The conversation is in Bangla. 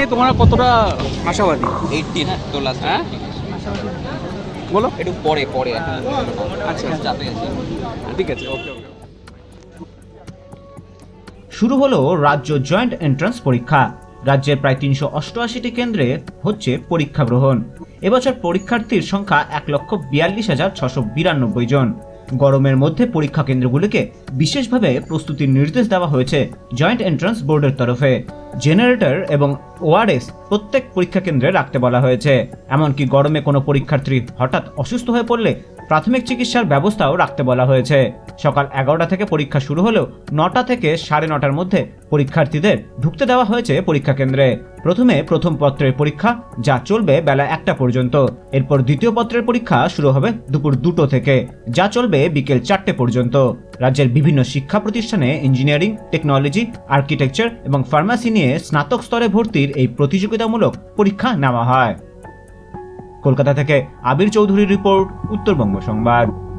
নিয়ে তোমরা কতটা আশাবাদী? এইটিন তো লাস্ট হ্যাঁ? বলো। একটু পরে পরে আচ্ছা। চাপে আছি। ঠিক আছে ওকে ওকে। শুরু হলো রাজ্য জয়েন্ট এন্ট্রান্স পরীক্ষা। রাজ্যের প্রায় তিনশো অষ্টআশিটি কেন্দ্রে হচ্ছে পরীক্ষা গ্রহণ। এবছর পরীক্ষার্থীর সংখ্যা এক লক্ষ বিয়াল্লিশ হাজার ছশো বিরানব্বই জন। গরমের মধ্যে পরীক্ষা কেন্দ্রগুলিকে বিশেষভাবে প্রস্তুতির নির্দেশ দেওয়া হয়েছে জয়েন্ট এন্ট্রান্স বোর্ডের তরফে। জেনারেটর এবং ওআরএস প্রত্যেক পরীক্ষা কেন্দ্রে রাখতে বলা হয়েছে। এমনকি গরমে কোনো পরীক্ষার্থী হঠাৎ অসুস্থ হয়ে পড়লে প্রাথমিক চিকিৎসার ব্যবস্থাও রাখতে বলা হয়েছে। সকাল এগারোটা থেকে পরীক্ষা শুরু হলেও নটা থেকে সাড়ে নটার মধ্যে পরীক্ষার্থীদের ঢুকতে দেওয়া হয়েছে পরীক্ষা কেন্দ্রে। প্রথমে প্রথম পত্রের পরীক্ষা, যা চলবে বেলা একটা পর্যন্ত। এরপর দ্বিতীয় পত্রের পরীক্ষা শুরু হবে দুপুর দুটো থেকে, যা চলবে বিকেল চারটে পর্যন্ত। রাজ্যের বিভিন্ন শিক্ষা প্রতিষ্ঠানে ইঞ্জিনিয়ারিং, টেকনোলজি, আর্কিটেকচার এবং ফার্মাসি নিয়ে স্নাতক স্তরে ভর্তির এই প্রতিযোগিতামূলক পরীক্ষা নেওয়া হয়। কলকাতা থেকে আবির চৌধুরীর রিপোর্ট, উত্তরবঙ্গ সংবাদ।